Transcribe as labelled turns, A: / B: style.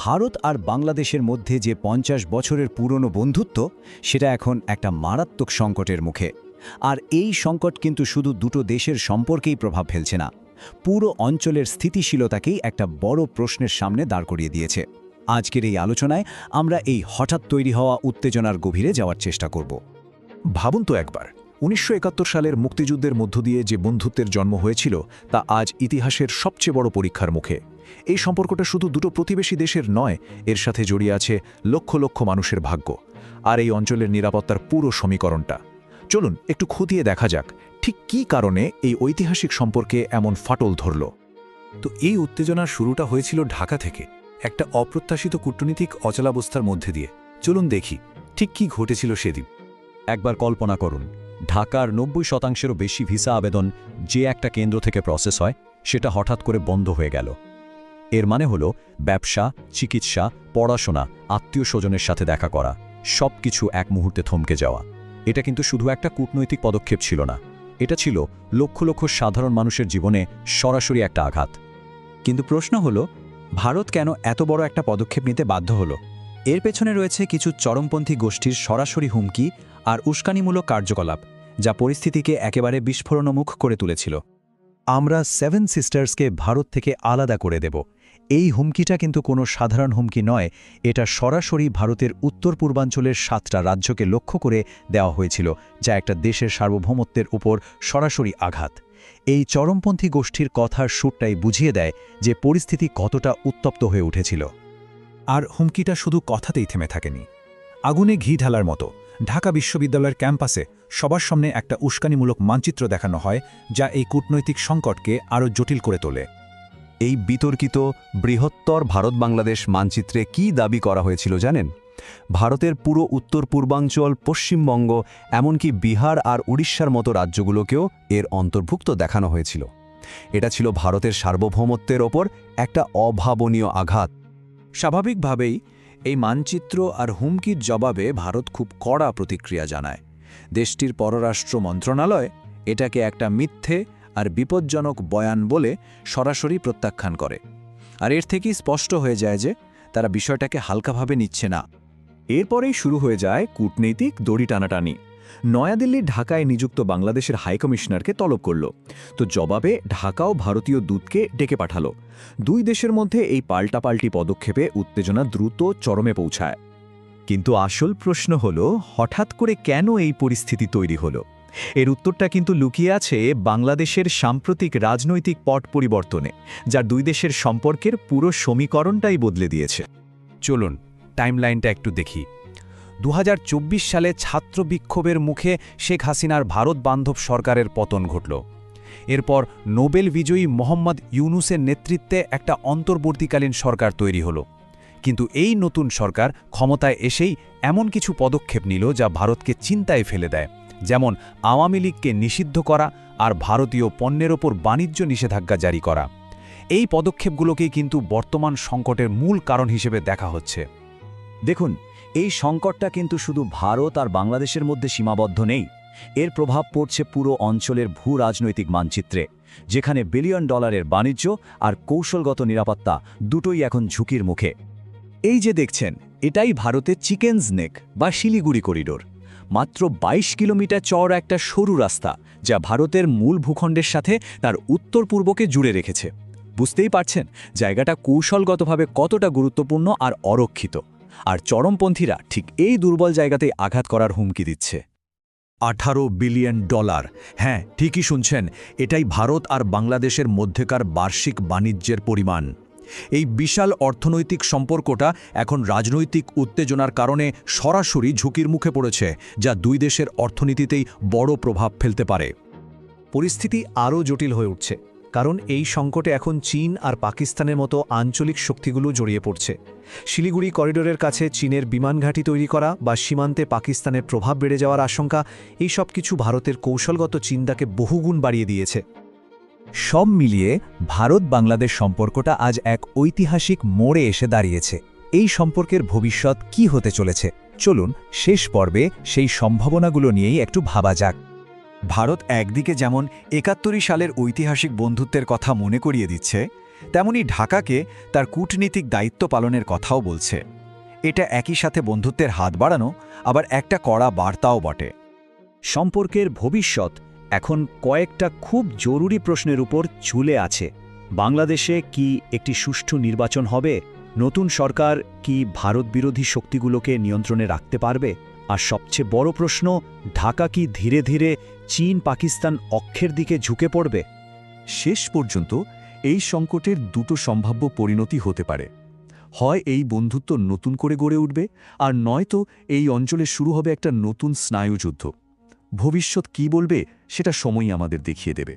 A: ভারত আর বাংলাদেশের মধ্যে যে পঞ্চাশ বছরের পুরনো বন্ধুত্ব, সেটা এখন একটা মারাত্মক সংকটের মুখে। আর এই সংকট কিন্তু শুধু দুটো দেশের সম্পর্কেই প্রভাব ফেলছে না, পুরো অঞ্চলের স্থিতিশীলতাকেই একটা বড় প্রশ্নের সামনে দাঁড় করিয়ে দিয়েছে। আজকের এই আলোচনায় আমরা এই হঠাৎ তৈরি হওয়া উত্তেজনার গভীরে যাওয়ার চেষ্টা করব।
B: ভাবুন তো একবার, উনিশশো একাত্তর সালের মুক্তিযুদ্ধের মধ্য দিয়ে যে বন্ধুত্বের জন্ম হয়েছিল, তা আজ ইতিহাসের সবচেয়ে বড় পরীক্ষার মুখে। এই সম্পর্কটা শুধু দুটো প্রতিবেশী দেশের নয়, এর সাথে জড়িয়ে আছে লক্ষ লক্ষ মানুষের ভাগ্য, আর এই অঞ্চলের নিরাপত্তার পুরো সমীকরণটা। চলুন, একটু খতিয়ে দেখা যাক, ঠিক কি কারণে এই ঐতিহাসিক সম্পর্কে এমন ফাটল ধরল?
C: তো এই উত্তেজনার শুরুটা হয়েছিল ঢাকা থেকে, একটা অপ্রত্যাশিত কূটনীতিক অচলাবস্থার মধ্যে দিয়ে। চলুন দেখি, ঠিক কি ঘটেছিল সেদিন?
D: একবার কল্পনা করুন, ঢাকার নব্বই শতাংশেরও বেশি ভিসা আবেদন যে একটা কেন্দ্র থেকে প্রসেস হয়, সেটা হঠাৎ করে বন্ধ হয়ে গেল। এর মানে হলো ব্যবসা, চিকিৎসা, পড়াশোনা, আত্মীয় স্বজনের সাথে দেখা করা সব কিছু এক মুহূর্তে থমকে যাওয়া। এটা কিন্তু শুধু একটা কূটনৈতিক পদক্ষেপ ছিল না। এটা ছিল লক্ষ লক্ষ সাধারণ মানুষের জীবনে সরাসরি একটা আঘাত।
E: কিন্তু প্রশ্ন হলো, ভারত কেন এত বড় একটা পদক্ষেপ নিতে বাধ্য হলো? এর পেছনে রয়েছে কিছু চরমপন্থী গোষ্ঠীর সরাসরি হুমকি আর উস্কানিমূলক কার্যকলাপ, যা পরিস্থিতিকে একেবারে বিস্ফোরণমুখ করে তুলেছিল। আমরা সেভেন সিস্টার্সকে ভারত থেকে আলাদা করে দেব। এই হুমকিটা কিন্তু কোনো সাধারণ হুমকি নয়। এটা সরাসরি ভারতের উত্তর পূর্বাঞ্চলের সাতটা রাজ্যকে লক্ষ্য করে দেওয়া হয়েছিল, যা একটা দেশের সার্বভৌমত্বের উপর সরাসরি আঘাত। এই চরমপন্থী গোষ্ঠীর কথার সুরটাই বুঝিয়ে দেয় যে পরিস্থিতি কতটা উত্তপ্ত হয়ে উঠেছিল।
B: আর হুমকিটা শুধু কথাতেই থেমে থাকেনি। আগুনে ঘি ঢালার মতো। ঢাকা বিশ্ববিদ্যালয়ের ক্যাম্পাসে সবার সামনে একটা উস্কানিমূলক মানচিত্র দেখানো হয় যা এই কূটনৈতিক সংকটকে আরও জটিল করে তোলে।
D: এই বিতর্কিত বৃহত্তর ভারত বাংলাদেশ মানচিত্রে কি দাবি করা হয়েছিল জানেন? ভারতের পুরো উত্তর পূর্বাঞ্চল পশ্চিমবঙ্গ এমনকি বিহার আর উড়িষ্যার মতো রাজ্যগুলোকেও এর অন্তর্ভুক্ত দেখানো হয়েছিল। এটা ছিল ভারতের সার্বভৌমত্বের ওপর একটা অভাবনীয় আঘাত।
E: স্বাভাবিকভাবেই এই মানচিত্র আর হুমকির জবাবে ভারত খুব কড়া প্রতিক্রিয়া জানায়। দেশটির পররাষ্ট্র মন্ত্রণালয় এটাকে একটা মিথ্যে আর বিপজ্জনক বয়ান বলে সরাসরি প্রত্যাখ্যান করে। আর এর থেকেই স্পষ্ট হয়ে যায় যে, তারা বিষয়টাকে হালকাভাবে নিচ্ছে না।
B: এরপরেই শুরু হয়ে যায় কূটনৈতিক দড়ি টানাটানি। নয়াদিল্লির ঢাকায় নিযুক্ত বাংলাদেশের হাইকমিশনারকে তলব করল। তো জবাবে ঢাকাও ভারতীয় দূতকে ডেকে পাঠালো। দুই দেশের মধ্যে এই পাল্টাপাল্টি পদক্ষেপে উত্তেজনা দ্রুত চরমে পৌঁছায়। কিন্তু আসল প্রশ্ন হল, হঠাৎ করে কেন এই পরিস্থিতি তৈরি হল? এর উত্তরটা কিন্তু লুকিয়ে আছে বাংলাদেশের সাম্প্রতিক রাজনৈতিক পট পরিবর্তনে যা দুই দেশের সম্পর্কের পুরো সমীকরণটাই বদলে দিয়েছে।
C: চলুন টাইমলাইনটা একটু দেখি। দু হাজার চব্বিশ সালে ছাত্র বিক্ষোভের মুখে শেখ হাসিনার ভারত বান্ধব সরকারের পতন ঘটল। এরপর নোবেল বিজয়ী মোহাম্মদ ইউনুসের নেতৃত্বে একটা অন্তর্বর্তীকালীন সরকার তৈরি হল। কিন্তু এই নতুন সরকার ক্ষমতায় এসেই এমন কিছু পদক্ষেপ নিল যা ভারতকে চিন্তায় ফেলে দেয়। যেমন আওয়ামী লীগকে নিষিদ্ধ করা আর ভারতীয় পণ্যের ওপর বাণিজ্য নিষেধাজ্ঞা জারি করা। এই পদক্ষেপগুলোকেই কিন্তু বর্তমান সংকটের মূল কারণ হিসেবে দেখা হচ্ছে।
A: দেখুন এই সংকটটা কিন্তু শুধু ভারত আর বাংলাদেশের মধ্যে সীমাবদ্ধ নেই। এর প্রভাব পড়ছে পুরো অঞ্চলের ভূ রাজনৈতিক মানচিত্রে, যেখানে বিলিয়ন ডলারের বাণিজ্য আর কৌশলগত নিরাপত্তা দুটোই এখন ঝুঁকির মুখে। এই যে দেখছেন, এটাই ভারতের চিকেনস নেক বা শিলিগুড়ি করিডোর। মাত্র ২২ কিলোমিটার চড় একটা সরু রাস্তা, যা ভারতের মূল ভূখণ্ডের সাথে তার উত্তর পূর্বকে জুড়ে রেখেছে। বুঝতেই পারছেন, জায়গাটা কৌশলগতভাবে কতটা গুরুত্বপূর্ণ আর অরক্ষিত। আর চরমপন্থীরা ঠিক এই দুর্বল জায়গাতেই আঘাত করার হুমকি দিচ্ছে।
B: আঠারো বিলিয়ন ডলার। হ্যাঁ ঠিকই শুনছেন, এটাই ভারত আর বাংলাদেশের মধ্যেকার বার্ষিক বাণিজ্যের পরিমাণ। এই বিশাল অর্থনৈতিক সম্পর্কটা এখন রাজনৈতিক উত্তেজনার কারণে সরাসরি ঝুঁকির মুখে পড়েছে, যা দুই দেশের অর্থনীতিতেই বড় প্রভাব ফেলতে পারে।
F: পরিস্থিতি আরও জটিল হয়ে উঠছে। কারণ এই সংকটে এখন চীন আর পাকিস্তানের মতো আঞ্চলিক শক্তিগুলো জড়িয়ে পড়ছে। শিলিগুড়ি করিডোরের কাছে চীনের বিমানঘাঁটি তৈরি করা বা সীমান্তে পাকিস্তানের প্রভাব বেড়ে যাওয়ার আশঙ্কা, এই সব কিছু ভারতের কৌশলগত চিন্তাকে বহুগুণ বাড়িয়ে দিয়েছে।
E: সব মিলিয়ে ভারত বাংলাদেশ সম্পর্কটা আজ এক ঐতিহাসিক মোড়ে এসে দাঁড়িয়েছে। এই সম্পর্কের ভবিষ্যৎ কি হতে চলেছে? চলুন শেষ পর্বে সেই সম্ভাবনাগুলো নিয়েই একটু ভাবা যাক।
A: ভারত একদিকে যেমন একাত্তরই সালের ঐতিহাসিক বন্ধুত্বের কথা মনে করিয়ে দিচ্ছে,
E: তেমনি ঢাকাকে তার কূটনীতিক দায়িত্ব পালনের কথাও বলছে। এটা একই সাথে বন্ধুত্বের হাত বাড়ানো, আবার একটা কড়া বার্তাও বটে।
A: সম্পর্কের ভবিষ্যৎ এখন কয়েকটা খুব জরুরি প্রশ্নের উপর ঝুলে আছে। বাংলাদেশে কি একটি সুষ্ঠু নির্বাচন হবে? নতুন সরকার কি ভারত বিরোধী শক্তিগুলোকে নিয়ন্ত্রণে রাখতে পারবে? আর সবচেয়ে বড় প্রশ্ন, ঢাকা কি ধীরে ধীরে চীন পাকিস্তান অক্ষের দিকে ঝুঁকে পড়বে?
B: শেষ পর্যন্ত এই সংকটের দুটো সম্ভাব্য পরিণতি হতে পারে। হয় এই বন্ধুত্ব নতুন করে গড়ে উঠবে, আর নয়তো এই অঞ্চলে শুরু হবে একটা নতুন স্নায়ুযুদ্ধ। ভবিষ্যৎ কি বলবে, সেটা সময়ই আমাদের দেখিয়ে দেবে।